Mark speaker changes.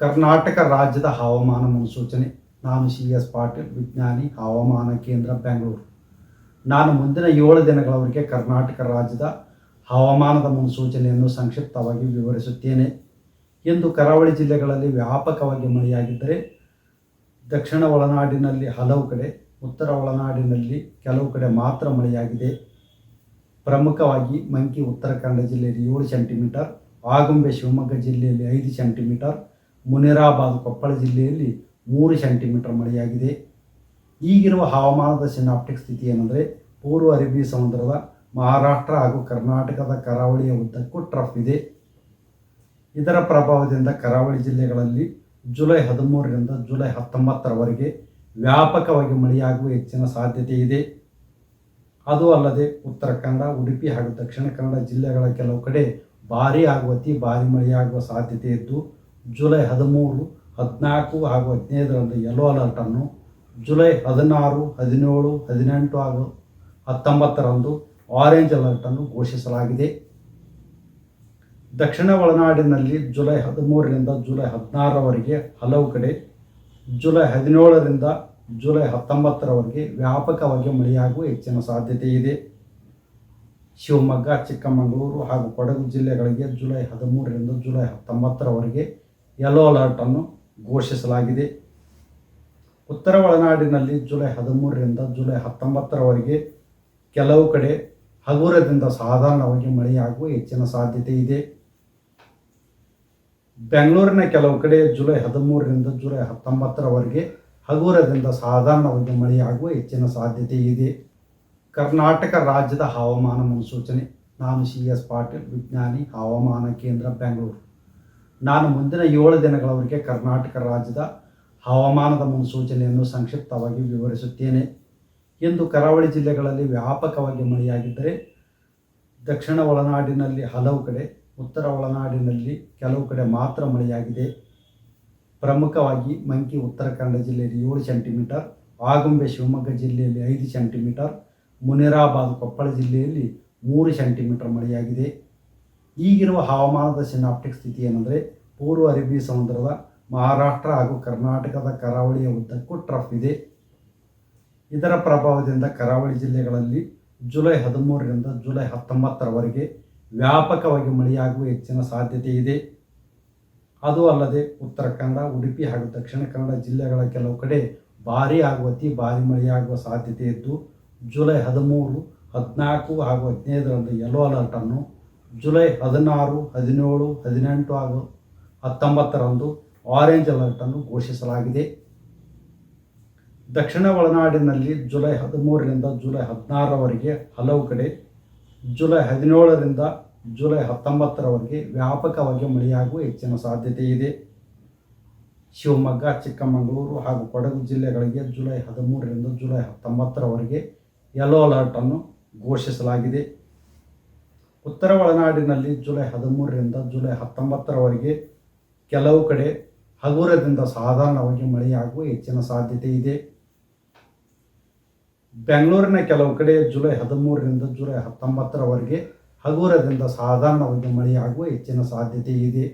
Speaker 1: ಕರ್ನಾಟಕ ರಾಜ್ಯದ ಹವಾಮಾನ ಮುನ್ಸೂಚನೆ. ನಾನು ಸಿ ಎಸ್ ಪಾಟೀಲ್, ವಿಜ್ಞಾನಿ, ಹವಾಮಾನ ಕೇಂದ್ರ, ಬೆಂಗಳೂರು. ನಾನು ಮುಂದಿನ ಏಳು ದಿನಗಳವರೆಗೆ ಕರ್ನಾಟಕ ರಾಜ್ಯದ ಹವಾಮಾನದ ಮುನ್ಸೂಚನೆಯನ್ನು ಸಂಕ್ಷಿಪ್ತವಾಗಿ ವಿವರಿಸುತ್ತೇನೆ. ಇಂದು ಕರಾವಳಿ ಜಿಲ್ಲೆಗಳಲ್ಲಿ ವ್ಯಾಪಕವಾಗಿ ಮಳೆಯಾಗಿದ್ದರೆ, ದಕ್ಷಿಣ ಒಳನಾಡಿನಲ್ಲಿ ಹಲವು ಕಡೆ, ಉತ್ತರ ಒಳನಾಡಿನಲ್ಲಿ ಕೆಲವು ಕಡೆ ಮಾತ್ರ ಮಳೆಯಾಗಿದೆ. ಪ್ರಮುಖವಾಗಿ ಮಂಕಿ ಉತ್ತರ ಕನ್ನಡ ಜಿಲ್ಲೆಯಲ್ಲಿ ಏಳು ಸೆಂಟಿಮೀಟರ್, ಆಗುಂಬೆ, ಶಿವಮೊಗ್ಗ ಜಿಲ್ಲೆಯಲ್ಲಿ ಐದು ಸೆಂಟಿಮೀಟರ್ ಮುನಿರಾಬಾದ್ ಕೊಪ್ಪಳ ಜಿಲ್ಲೆಯಲ್ಲಿ ಮೂರು ಸೆಂಟಿಮೀಟರ್ ಮಳೆಯಾಗಿದೆ. ಈಗಿರುವ ಹವಾಮಾನದ ಸಿನಾಪ್ಟಿಕ್ ಸ್ಥಿತಿ ಏನಂದರೆ, ಪೂರ್ವ ಅರಬ್ಬಿ ಸಮುದ್ರದ ಮಹಾರಾಷ್ಟ್ರ ಹಾಗೂ ಕರ್ನಾಟಕದ ಕರಾವಳಿಯ ಉದ್ದಕ್ಕೂ ಟ್ರಫ್ ಇದೆ. ಇದರ ಪ್ರಭಾವದಿಂದ ಕರಾವಳಿ ಜಿಲ್ಲೆಗಳಲ್ಲಿ ಜುಲೈ ಹದಿಮೂರರಿಂದ ಜುಲೈ ಹತ್ತೊಂಬತ್ತರವರೆಗೆ ವ್ಯಾಪಕವಾಗಿ ಮಳೆಯಾಗುವ ಹೆಚ್ಚಿನ ಸಾಧ್ಯತೆ ಇದೆ. ಅದು ಅಲ್ಲದೆ ಉತ್ತರ ಕನ್ನಡ, ಉಡುಪಿ ಹಾಗೂ ದಕ್ಷಿಣ ಕನ್ನಡ ಜಿಲ್ಲೆಗಳ ಕೆಲವು ಕಡೆ ಭಾರೀ ಆಗುವತಿ ಭಾರೀ ಮಳೆಯಾಗುವ ಸಾಧ್ಯತೆ ಇದ್ದು ಜುಲೈ ಹದಿಮೂರು, ಹದಿನಾಲ್ಕು ಹಾಗೂ ಹದಿನೈದರಂದು ಯೆಲ್ಲೋ ಅಲರ್ಟನ್ನು ಜುಲೈ ಹದಿನಾರು, ಹದಿನೇಳು, ಹದಿನೆಂಟು ಹಾಗೂ ಹತ್ತೊಂಬತ್ತರಂದು ಆರೆಂಜ್ ಅಲರ್ಟನ್ನು ಘೋಷಿಸಲಾಗಿದೆ. ದಕ್ಷಿಣ ಒಳನಾಡಿನಲ್ಲಿ ಜುಲೈ ಹದಿಮೂರರಿಂದ ಜುಲೈ ಹದಿನಾರರವರೆಗೆ ಹಲವು ಕಡೆ, ಜುಲೈ ಹದಿನೇಳರಿಂದ ಜುಲೈ ಹತ್ತೊಂಬತ್ತರವರೆಗೆ ವ್ಯಾಪಕವಾಗಿ ಮಳೆಯಾಗುವ ಹೆಚ್ಚಿನ ಸಾಧ್ಯತೆ ಇದೆ. ಶಿವಮೊಗ್ಗ, ಚಿಕ್ಕಮಗಳೂರು ಹಾಗೂ ಕೊಡಗು ಜಿಲ್ಲೆಗಳಿಗೆ ಜುಲೈ ಹದಿಮೂರರಿಂದ ಜುಲೈ ಹತ್ತೊಂಬತ್ತರವರೆಗೆ ಯೆಲ್ಲೋ ಅಲರ್ಟನ್ನು ಘೋಷಿಸಲಾಗಿದೆ. ಉತ್ತರ ಒಳನಾಡಿನಲ್ಲಿ ಜುಲೈ ಹದಿಮೂರರಿಂದ ಜುಲೈ ಹತ್ತೊಂಬತ್ತರವರೆಗೆ ಕೆಲವು ಕಡೆ ಹಗುರದಿಂದ ಸಾಧಾರಣವಾಗಿ ಮಳೆಯಾಗುವ ಹೆಚ್ಚಿನ ಸಾಧ್ಯತೆ ಇದೆ. ಬೆಂಗಳೂರಿನ ಕೆಲವು ಕಡೆ ಜುಲೈ ಹದಿಮೂರರಿಂದ ಜುಲೈ ಹತ್ತೊಂಬತ್ತರವರೆಗೆ ಹಗುರದಿಂದ ಸಾಧಾರಣವಾಗಿ ಮಳೆಯಾಗುವ ಹೆಚ್ಚಿನ ಸಾಧ್ಯತೆ ಇದೆ. ಕರ್ನಾಟಕ ರಾಜ್ಯದ ಹವಾಮಾನ ಮುನ್ಸೂಚನೆ, ನಾನು ಸಿ ಎಸ್ ಪಾಟೀಲ್, ವಿಜ್ಞಾನಿ, ಹವಾಮಾನ ಕೇಂದ್ರ, ಬೆಂಗಳೂರು. ನಾನು ಮುಂದಿನ ಏಳು ದಿನಗಳವರೆಗೆ ಕರ್ನಾಟಕ ರಾಜ್ಯದ ಹವಾಮಾನದ ಮುನ್ಸೂಚನೆಯನ್ನು ಸಂಕ್ಷಿಪ್ತವಾಗಿ ವಿವರಿಸುತ್ತೇನೆ. ಇಂದು ಕರಾವಳಿ ಜಿಲ್ಲೆಗಳಲ್ಲಿ ವ್ಯಾಪಕವಾಗಿ ಮಳೆಯಾಗಿದ್ದರೆ, ದಕ್ಷಿಣ ಒಳನಾಡಿನಲ್ಲಿ ಹಲವು ಕಡೆ, ಉತ್ತರ ಒಳನಾಡಿನಲ್ಲಿ ಕೆಲವು ಕಡೆ ಮಾತ್ರ ಮಳೆಯಾಗಿದೆ. ಪ್ರಮುಖವಾಗಿ ಮಂಕಿ ಉತ್ತರ ಕನ್ನಡ ಜಿಲ್ಲೆಯಲ್ಲಿ ಏಳು ಸೆಂಟಿಮೀಟರ್, ಆಗುಂಬೆ, ಶಿವಮೊಗ್ಗ ಜಿಲ್ಲೆಯಲ್ಲಿ ಐದು ಸೆಂಟಿಮೀಟರ್, ಮುನಿರಾಬಾದ್, ಕೊಪ್ಪಳ ಜಿಲ್ಲೆಯಲ್ಲಿ ಮೂರು ಸೆಂಟಿಮೀಟರ್ ಮಳೆಯಾಗಿದೆ. ಈಗಿರುವ ಹವಾಮಾನದ ಸಿನಾಪ್ಟಿಕ್ ಸ್ಥಿತಿ ಏನಂದರೆ ಪೂರ್ವ ಅರಬ್ಬಿ ಸಮುದ್ರದ ಮಹಾರಾಷ್ಟ್ರ ಹಾಗೂ ಕರ್ನಾಟಕದ ಕರಾವಳಿಯ ಉದ್ದಕ್ಕೂ ಟ್ರಫ್ ಇದೆ. ಇದರ ಪ್ರಭಾವದಿಂದ ಕರಾವಳಿ ಜಿಲ್ಲೆಗಳಲ್ಲಿ ಜುಲೈ ಹದಿಮೂರರಿಂದ ಜುಲೈ ಹತ್ತೊಂಬತ್ತರವರೆಗೆ ವ್ಯಾಪಕವಾಗಿ ಮಳೆಯಾಗುವ ಹೆಚ್ಚಿನ ಸಾಧ್ಯತೆ ಇದೆ. ಅದು ಅಲ್ಲದೆ ಉತ್ತರ ಕನ್ನಡ, ಉಡುಪಿ ಹಾಗೂ ದಕ್ಷಿಣ ಕನ್ನಡ ಜಿಲ್ಲೆಗಳ ಕೆಲವು ಕಡೆ ಭಾರೀ ಆಗುವ ಅತಿ ಭಾರಿ ಮಳೆಯಾಗುವ ಸಾಧ್ಯತೆ ಇದ್ದು, ಜುಲೈ ಹದಿಮೂರು, ಹದಿನಾಲ್ಕು ಹಾಗೂ ಹದಿನೈದರಂದು ಯೆಲ್ಲೋ ಅಲರ್ಟನ್ನು ಜುಲೈ ಹದಿನಾರು, ಹದಿನೇಳು, ಹದಿನೆಂಟು ಹಾಗೂ ಹತ್ತೊಂಬತ್ತರಂದು ಆರೆಂಜ್ ಅಲರ್ಟನ್ನು ಘೋಷಿಸಲಾಗಿದೆ. ದಕ್ಷಿಣ ಒಳನಾಡಿನಲ್ಲಿ ಜುಲೈ ಹದಿಮೂರರಿಂದ ಜುಲೈ ಹದಿನಾರರವರೆಗೆ ಹಲವು ಕಡೆ, ಜುಲೈ ಹದಿನೇಳರಿಂದ ಜುಲೈ ಹತ್ತೊಂಬತ್ತರವರೆಗೆ ವ್ಯಾಪಕವಾಗಿ ಮಳೆಯಾಗುವ ಹೆಚ್ಚಿನ ಸಾಧ್ಯತೆ ಇದೆ. ಶಿವಮೊಗ್ಗ, ಚಿಕ್ಕಮಗಳೂರು ಹಾಗೂ ಕೊಡಗು ಜಿಲ್ಲೆಗಳಿಗೆ ಜುಲೈ ಹದಿಮೂರರಿಂದ ಜುಲೈ ಹತ್ತೊಂಬತ್ತರವರೆಗೆ ಯೆಲ್ಲೋ ಅಲರ್ಟನ್ನು ಘೋಷಿಸಲಾಗಿದೆ. ಉತ್ತರ ಒಳನಾಡಿನಲ್ಲಿ ಜುಲೈ ಹದಿಮೂರರಿಂದ ಜುಲೈ ಹತ್ತೊಂಬತ್ತರವರೆಗೆ ಕೆಲವು ಕಡೆ ಹಗುರದಿಂದ ಸಾಧಾರಣವಾಗಿ ಮಳೆಯಾಗುವ ಹೆಚ್ಚಿನ ಸಾಧ್ಯತೆ ಇದೆ. ಬೆಂಗಳೂರಿನ ಕೆಲವು ಕಡೆ ಜುಲೈ ಹದಿಮೂರರಿಂದ ಜುಲೈ ಹತ್ತೊಂಬತ್ತರವರೆಗೆ ಹಗುರದಿಂದ ಸಾಧಾರಣವಾಗಿ ಮಳೆಯಾಗುವ ಹೆಚ್ಚಿನ ಸಾಧ್ಯತೆ ಇದೆ.